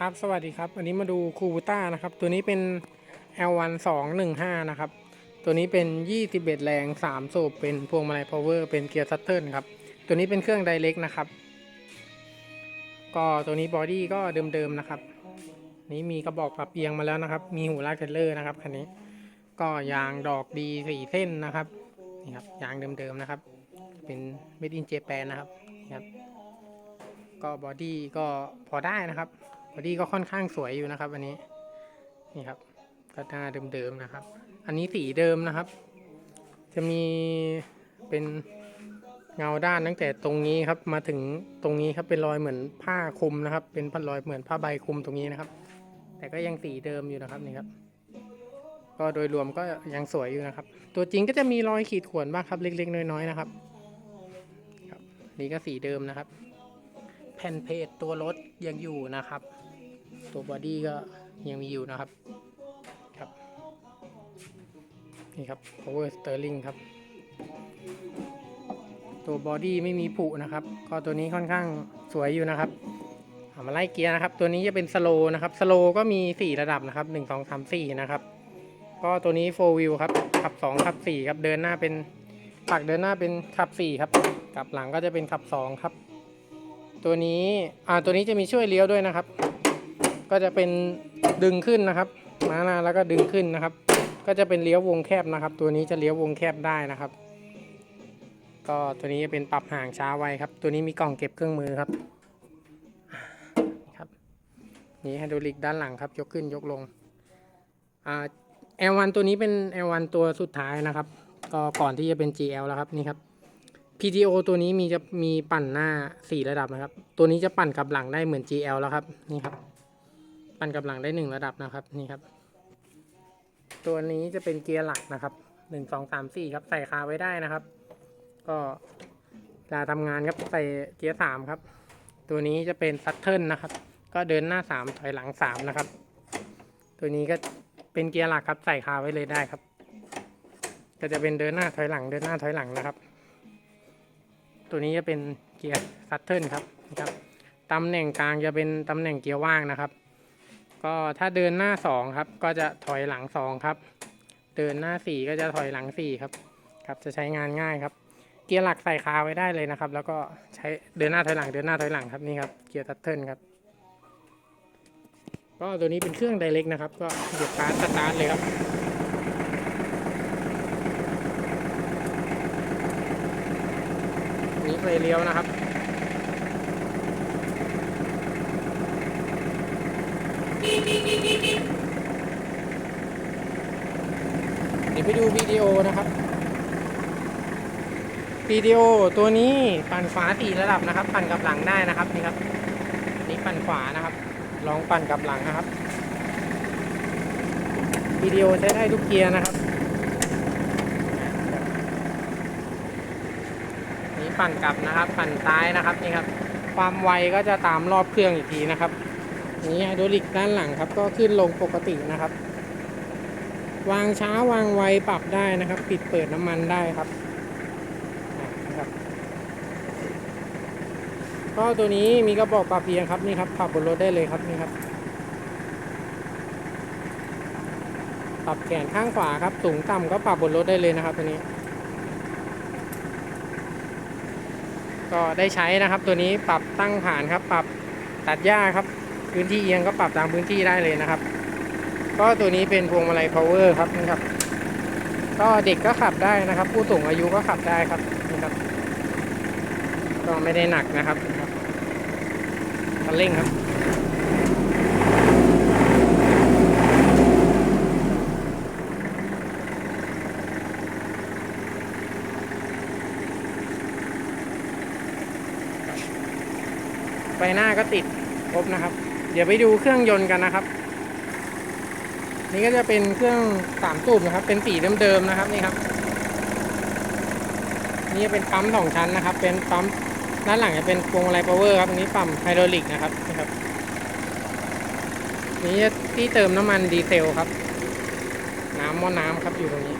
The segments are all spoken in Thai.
ครับสวัสดีครับ อันนี้มาดูคูบูต้านะครับ ตัวนี้เป็น L1 215 นะครับ ตัวนี้เป็น 21 แรง3สูบเป็นพวงมาลัยพาวเวอร์เป็นเกียร์ซัตเทิลครับ ตัวนี้เป็นเครื่องไดเ c กนะครับ ก็ตัวนี้บอดี้ก็เดิมๆนะครับ นี้มีกระบอกปรับเอียงมาแล้วนะครับ มีหูลากเทรลเลอร์นะครับคันนี้ ก็ยางดอกดีสี่เส้นนะครับ นี่ครับยางเดิมๆนะครับ เป็น made in Japan นะครับ นี่ครับ ก็บอดี้ก็พอได้นะครับ บอดี้ก็ค่อนข้างสวยอยู่นะครับ อันนี้ นี่ครับก็หน้าเดิมๆนะครับ อันนี้สีเดิมนะครับ จะมีเป็นเงาด้านตั้งแต่ตรงนี้ครับมาถึงตรงนี้ครับเป็นรอยเหมือนผ้าคลุมนะครับ เป็นรอยเหมือนผ้าใบคลุมตรงนี้นะครับ แต่ก็ยังสีเดิมอยู่นะครับนี่ครับ ก็โดยรวมก็ยังสวยอยู่นะครับ ตัวจริงก็จะมีรอยขีดข่วนบ้างครับเล็ก ๆ น้อยๆนะครับครับ นี่ก็สีเดิมนะครับ แผ่นเพจตัวรถยังอยู่นะครับ ตัวบอดี้ก็ยังมีอยู่นะครับครับนี่ครับ power steering ครับ ตัวบอดี้ไม่มีผุนะครับ ก็ตัวนี้ค่อนข้างสวยอยู่นะครับามาไล่เกียร์นะครับ ตัวนี้จะเป็นสโลนะครับสโลก็มี 4 ระดับนะครับ 1 2 3 4 นะครับ ก็ตัวนี้4 wheel ครับ ขับ 2 ขับ 4 ครับ เดินหน้าเป็นปักเดินหน้าเป็นขับ 4 ครับ กลับหลังก็จะเป็นขับ 2 ครับ ตัวนี้ อ่า ตัวนี้จะมีช่วยเลี้ยวด้วยนะครับ ก็จะเป็นดึงขึ้นนะครับมาหน้าแล้วก็ดึงขึ้นนะครับ ก็จะเป็นเลี้ยววงแคบนะครับ ตัวนี้จะเลี้ยววงแคบได้นะครับ ก็ตัวนี้จะเป็นปรับห่างช้าไวครับ ตัวนี้มีกล่องเก็บเครื่องมือครับครับนี่ไฮดรอลิกด้านหลังครับ ยกขึ้นยกลงอ่า L1 ตัวนี้เป็น L1 ตัวสุดท้ายนะครับ ก็ก่อนที่จะเป็น GL แล้วครับนี่ครับ PTO ตัวนี้มีจะมีปั่นหน้า 4 ระดับนะครับ ตัวนี้จะปั่นกับหลังได้เหมือน GL แล้วครับนี่ครับ ปั่นกลับหลังได้1ระดับนะครับนี่ครับ ตัวนี้จะเป็นเกียร์หลักนะครับ1 2 3 4ครับใส่คาไว้ได้นะครับ ก็เวลาทำงานครับใส่เกียร์3ครับ ตัวนี้จะเป็นซัตเทิลนะครับ ก็เดินหน้า3ถอยหลัง3นะครับ ตัวนี้ก็เป็นเกียร์หลักครับ ใส่คาไว้เลยได้ครับ ก็จะเป็นเดินหน้าถอยหลังเดินหน้าถอยหลังนะครับ ตัวนี้จะเป็นเกียร์ซัตเทิลครับนะครับตำแหน่งกลางจะเป็นตำแหน่งเกียร์ว่างนะครับ ก็ถ้าเดินหน้า2ครับ ก็จะถอยหลัง2ครับ เดินหน้า4ก็จะถอยหลัง4ครับ ครับจะใช้งานง่ายครับ เกียร์หลักใส่คาไว้ได้เลยนะครับ แล้วก็ใช้เดินหน้าถอยหลังเดินหน้าถอยหลังครับนี่ครับเกียร์ซัตเทิลครับ ก็ตัวนี้เป็นเครื่องไดเ c กนะครับ ก็เดี๋ยวการสตาร์ทเลยครับนี้ไฟเลี้ยวนะครับ เดี๋ยวไปดูวิดีโอนะครับวิดีโอตัวนี้ปั่นขวาสี่ระดับนะครับ ปั่นกับหลังได้นะครับนี่ครับนี่ปั่นขวานะครับ ลองปั่นกับหลังนะครับวิดีโอใช้ได้ทุกเกียร์นะครับนี่ปั่นกลับนะครับ ปั่นซ้ายนะครับนี่ครับ ความไวก็จะตามรอบเครื่องอีกทีนะครับ นี่ไฮดรอลิกด้านหลังครับ ก็ขึ้นลงปกตินะครับ วางช้าวางไวปรับได้นะครับ ปิดเปิดน้ำมันได้ครับนะครับ ก็ตัวนี้มีกระบอกปรับเพียงครับนี่ครับปรับบนรถได้เลยครับนี่ครับปรับแขนข้างขวาครับสูงต่ำก็ปรับบนรถได้เลยนะครับตัวนี้ ก็ได้ใช้นะครับตัวนี้ปรับตั้งฐานครับ ปรับตัดหญ้าครับ พื้นที่เอียงก็ปรับตามพื้นที่ได้เลยนะครับ ก็ตัวนี้เป็นพวงมาลัย power ครับนี่ครับ ก็เด็กก็ขับได้นะครับ ผู้สูงอายุก็ขับได้ครับนี่ครับ ก็ไม่ได้หนักนะครับนะครับคันเร่งครับ ไฟหน้าก็ติดครบนะครับ เดี๋ยวไปดูเครื่องยนต์กันนะครับ นี่ก็จะเป็นเครื่องสามสูบนะครับ เป็นสีเดิมๆนะครับนี่ครับนี่เป็นปั๊มสองชั้นนะครับ เป็นปั๊มด้านหลังจะเป็นพวงมาลัยพาวเวอร์ครับอันนี้ปั๊มไฮดรอลิกนะครับนี่ครับนี่ที่เติมน้ำมันดีเซลครับ น้ำม้อน้ำครับอยู่ตรงนี้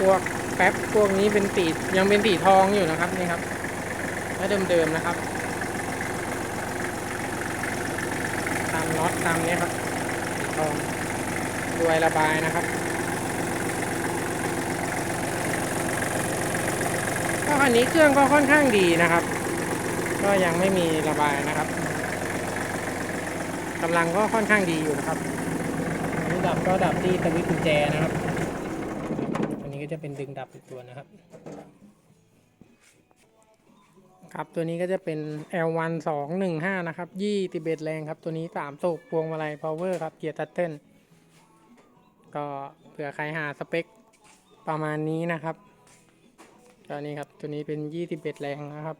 พวกแป๊บพวกนี้เป็นสียังเป็นสีทองอยู่นะครับนี่ครับและเดิมๆนะครับ ตามน็อตตามนี้ครับสีทองรวยระบายนะครับก็คันนี้เครื่องก็ค่อนข้างดีนะครับ ก็ยังไม่มีระบายนะครับกำลังก็ค่อนข้างดีอยู่นะครับอันดับก็ดับที่สวิตช์กุญแจนะครับ ก็จะเป็นดึงดับอีกตัวนะครับ ครับตัวนี้ก็จะเป็น L1 215 นะครับ21แรงครับ ตัวนี้3สูบพวงมาลัย power ครับ เกียร์ตัตเทิลก็เผื่อใครหาสเปคประมาณนี้นะครับก็นี่ครับ ตัวนี้เป็น21แรงนะครับ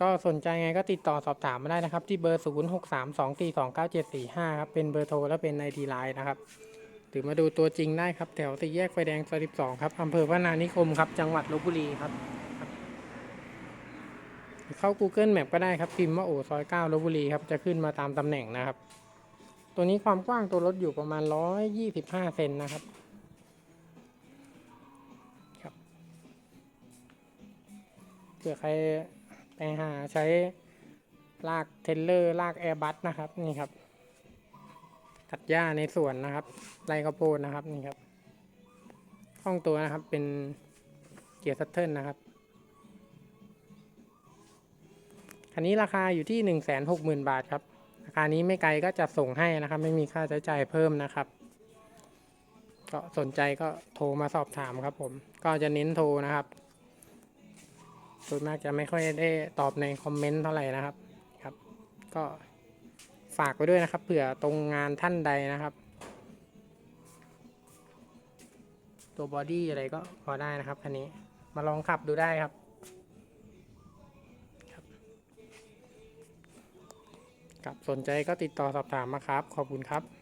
ก็สนใจไงก็ติดต่อสอบถามมาได้นะครับ ที่เบอร์ 0632429745 ครับ เป็นเบอร์โทรและเป็นไอดีไลน์นะครับ หรือมาดูตัวจริงได้ครับ แถวสี่แยกไฟแดงซอย12 ครับอำเภอพนานิคมครับ จังหวัดลบบุรีครับ เข้า Google Map ก็ได้ครับ พิมพ์ว่าโอซอย9ลบบุรีครับ จะขึ้นมาตามตำแหน่งนะครับ ตัวนี้ความกว้างตัวรถอยู่ประมาณ 125 เซนนะครับครับเผื่อใครไปหาใช้ลากเทเลอร์ลากแอร์บัสนะครับนี่ครับ ตัดหญ้าในสวนนะครับไรข้าวโพดนะครับนี่ครับห้องตัวนะครับเป็นเกียร์ซัตเทิลนะครับคันนี้ราคาอยู่ที่หนึ่งแสนหกหมื่นบาทครับ ราคานี้ไม่ไกลก็จะส่งให้นะครับ ไม่มีค่าใช้จ่ายเพิ่มนะครับ ก็สนใจก็โทรมาสอบถามครับผม ก็จะเน้นโทรนะครับส่วนมากจะไม่ค่อยได้ตอบในคอมเมนต์เท่าไหร่นะครับครับ ก็ ฝากไว้ด้วยนะครับเผื่อตรงงานท่านใดนะครับ ตัวบอดี้อะไรก็พอได้นะครับคันนี้มาลองขับดูได้ครับครับครับสนใจก็ติดต่อสอบถามมาครับ ขอบคุณครับ